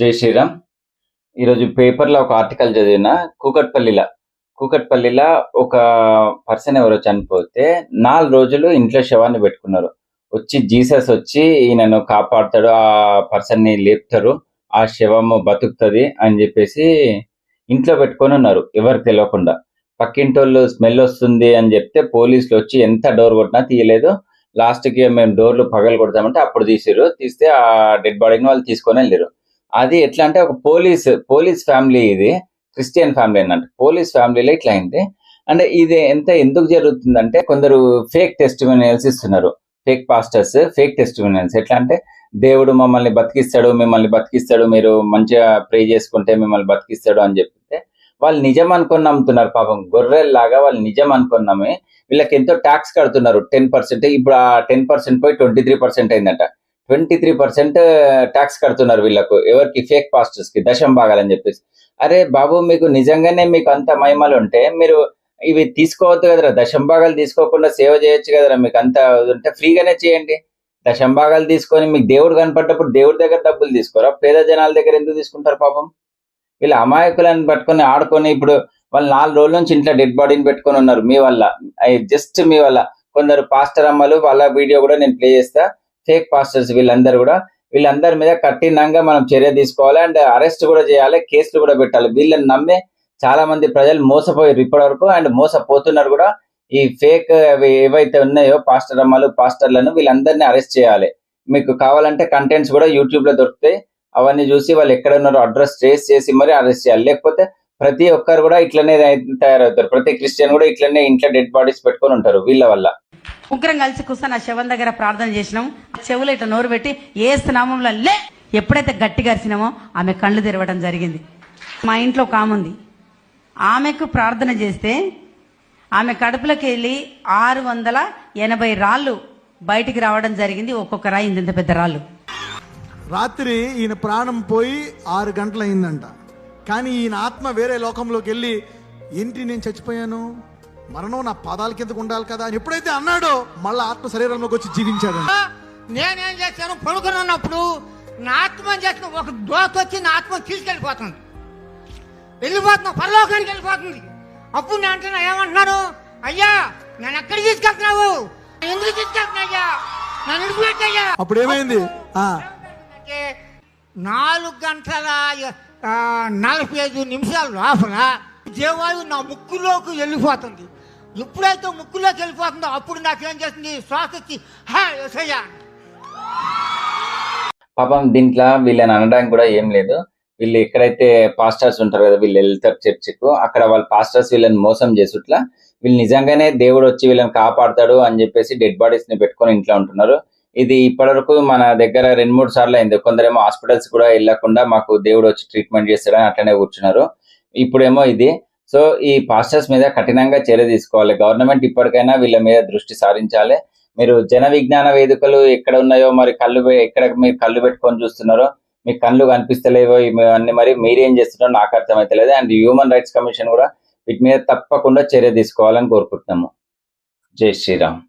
జై శ్రీరామ్. ఈరోజు పేపర్లో ఒక ఆర్టికల్ చదివిన కూకట్పల్లిలో. కూకట్పల్లిలో ఒక పర్సన్ ఎవరో చనిపోతే నాలుగు రోజులు ఇంట్లో శవాన్ని పెట్టుకున్నారు. వచ్చి జీసస్ వచ్చి ఈయనను కాపాడుతాడు ఆ పర్సన్ని లేపుతారు ఆ శవము బతుకుతుంది అని చెప్పేసి ఇంట్లో పెట్టుకొని ఉన్నారు ఎవరికి తెలియకుండా. పక్కింటోళ్ళు స్మెల్ వస్తుంది అని చెప్తే పోలీసులు వచ్చి ఎంత డోర్ కొట్టినా తీయలేదు. లాస్ట్కి మేము డోర్లు పగలు కొడతామంటే అప్పుడు తీసిరు తీస్తే ఆ డెడ్ బాడీని వాళ్ళు తీసుకొని వెళ్ళారు అది ఎట్లా అంటే ఒక పోలీస్ పోలీస్ ఫ్యామిలీ ఇది క్రిస్టియన్ ఫ్యామిలీ అన్నట్టు. పోలీస్ ఫ్యామిలీలో ఇట్లా అయింది. అంటే ఇది ఎంత ఎందుకు జరుగుతుందంటే కొందరు ఫేక్ టెస్టిమోనియల్స్ ఇస్తున్నారు. Fake pastors fake testimonials. ఎట్లా అంటే దేవుడు మమ్మల్ని బతికిస్తాడు మిమ్మల్ని బతికిస్తాడు మీరు మంచిగా ప్రే చేసుకుంటే మిమ్మల్ని బతికిస్తాడు అని చెప్తే వాళ్ళు నిజం అనుకొని నమ్ముతున్నారు. పాపం గొర్రెల్లాగా వాళ్ళు నిజం అనుకొని నమ్మి వీళ్ళకి ఎంతో ట్యాక్స్ కడుతున్నారు. టెన్ పర్సెంట్ ఇప్పుడు ఆ టెన్ పర్సెంట్ పోయి ట్వంటీ త్రీ పర్సెంట్ అయిందట. ట్వంటీ త్రీ పర్సెంట్ ట్యాక్స్ కడుతున్నారు వీళ్ళకు. ఎవరికి? ఫేక్ పాస్టర్స్కి. దశం భాగాలని చెప్పేసి. అరే బాబు మీకు నిజంగానే మీకు అంత మహిమలు ఉంటే మీరు ఇవి తీసుకోవద్దు కదరా. దశంభాగాలు తీసుకోకుండా సేవ చేయొచ్చు కదరా. మీకు అంత ఉంటే ఫ్రీగానే చేయండి. దశంభాగాలు తీసుకొని మీకు దేవుడు కనపడ్డప్పుడు దేవుడి దగ్గర డబ్బులు తీసుకోరా? పేద జనాల దగ్గర ఎందుకు తీసుకుంటారు పాపం? వీళ్ళ అమాయకులను పట్టుకొని ఆడుకొని ఇప్పుడు వాళ్ళు నాలుగు రోజుల నుంచి ఇంట్లో డెడ్ బాడీని పెట్టుకొని ఉన్నారు మీ వల్ల. జస్ట్ మీ వల్ల. కొందరు పాస్టర్ అమ్మలు వాళ్ళ వీడియో కూడా నేను ప్లే చేస్తా. ఫేక్ పాస్టర్స్ వీళ్ళందరూ కూడా వీళ్ళందరి మీద కఠినంగా మనం చర్య తీసుకోవాలి. అండ్ అరెస్ట్ కూడా చేయాలి కేసులు కూడా పెట్టాలి. వీళ్ళని నమ్మే చాలా మంది ప్రజలు మోసపోయారు ఇప్పటి వరకు అండ్ మోసపోతున్నారు కూడా. ఈ ఫేక్ అవి ఏవైతే ఉన్నాయో పాస్టర్ అమ్మలు పాస్టర్లను వీళ్ళందరినీ అరెస్ట్ చేయాలి. మీకు కావాలంటే కంటెంట్స్ కూడా యూట్యూబ్లో దొరుకుతాయి. అవన్నీ చూసి వాళ్ళు ఎక్కడ ఉన్నారో అడ్రస్ ట్రేస్ చేసి మరి అరెస్ట్ చేయాలి. లేకపోతే ప్రతి ఒక్కరు కూడా ఇట్లనే తయారవుతారు. ప్రతి క్రిస్టియన్ కూడా ఇట్లనే ఇంట్లో డెడ్ బాడీస్ పెట్టుకొని ఉంటారు వీళ్ళ వల్ల. ముగ్గురం కలిసి కూర్చొని ఆ శవం దగ్గర ప్రార్థన చేసినాం. చెవులు ఇట్లా నోరు పెట్టి ఏ స్నామంలో లే! ఎప్పుడైతే గట్టిగా అరిచినామో ఆమె కళ్ళు తెరవడం జరిగింది. మా ఇంట్లో ఒక ఆమె ఉంది. ఆమెకు ప్రార్థన చేస్తే ఆమె కడుపులోకి వెళ్ళి ఆరు వందల ఎనభై రాళ్ళు బయటికి రావడం జరిగింది. ఒక్కొక్క రాయి ఇంత పెద్ద రాళ్ళు. రాత్రి ఈయన ప్రాణం పోయి ఆరు గంటలు అయిందంట కానీ ఈయన ఆత్మ వేరే లోకంలోకి వెళ్ళి ఏంటి నేను చచ్చిపోయాను? మరణం నా పాదాల కిందకు ఉండాలి కదా అని ఎప్పుడైతే అన్నాడో మళ్ళీ ఆత్మ శరీరంలోకి వచ్చి జీవించాడంట. నేనేం చేశాను? పడుకుని ఉన్నప్పుడు నా ఆత్మ చేసిన ఒక దోత వచ్చి నా ఆత్మ తీసుకెళ్ళిపోతుంది. వెళ్ళిపోతున్నా పరలోకానికి వెళ్ళిపోతుంది. అప్పుడు నేను అంటున్నా ఏమంటున్నాను అయ్యా నన్ను ఎక్కడికి తీసుకెళ్తున్నావు? ఎందుకు తీసుకెళ్తున్నా అయ్యా? నన్ను విడిచిపెట్టయ్యా అప్పుడు ఏమైంది? నాలుగు గంటల నలభై ఐదు నిమిషాల లోపల దేవాయువు నా ముక్కులోకి వెళ్ళిపోతుంది. ఎప్పుడైతే ముక్కులోకి వెళ్ళిపోతుందో అప్పుడు నాకేం చేస్తుంది? శ్వాస వచ్చి పాపం దీంట్లో వీళ్ళని అనడానికి కూడా ఏం లేదు. వీళ్ళు ఎక్కడైతే పాస్టర్స్ ఉంటారు కదా వీళ్ళు వెళ్తారు చర్చికు అక్కడ వాళ్ళ పాస్టర్స్ వీళ్ళని మోసం చేసుట్లా వీళ్ళు నిజంగానే దేవుడు వచ్చి వీళ్ళని కాపాడతాడు అని చెప్పేసి డెడ్ బాడీస్ని పెట్టుకొని ఇంట్లో ఉంటున్నారు. ఇది ఇప్పటివరకు మన దగ్గర రెండు మూడు సార్లు అయింది. కొందరేమో హాస్పిటల్స్ కూడా వెళ్ళకుండా మాకు దేవుడు వచ్చి ట్రీట్మెంట్ చేస్తాడని అట్లనే కూర్చున్నారు. ఇప్పుడేమో ఇది సో ఈ పాస్టర్స్ మీద కఠినంగా చర్య తీసుకోవాలి. గవర్నమెంట్ ఇప్పటికైనా వీళ్ళ మీద దృష్టి సారించాలి. మీరు జన విజ్ఞాన వేదికలు ఎక్కడ ఉన్నాయో మరి కళ్ళు ఎక్కడ మీరు కళ్ళు పెట్టుకొని చూస్తున్నారో మీ కళ్ళు కనిపిస్తలేవో ఇవన్నీ మరి మీరేం చేస్తున్నారో నాకు అర్థమైతలేదు. అండ్ హ్యూమన్ రైట్స్ కమిషన్ కూడా వీటి మీద తప్పకుండా చర్య తీసుకోవాలని కోరుకుంటున్నాము. జై శ్రీరామ్.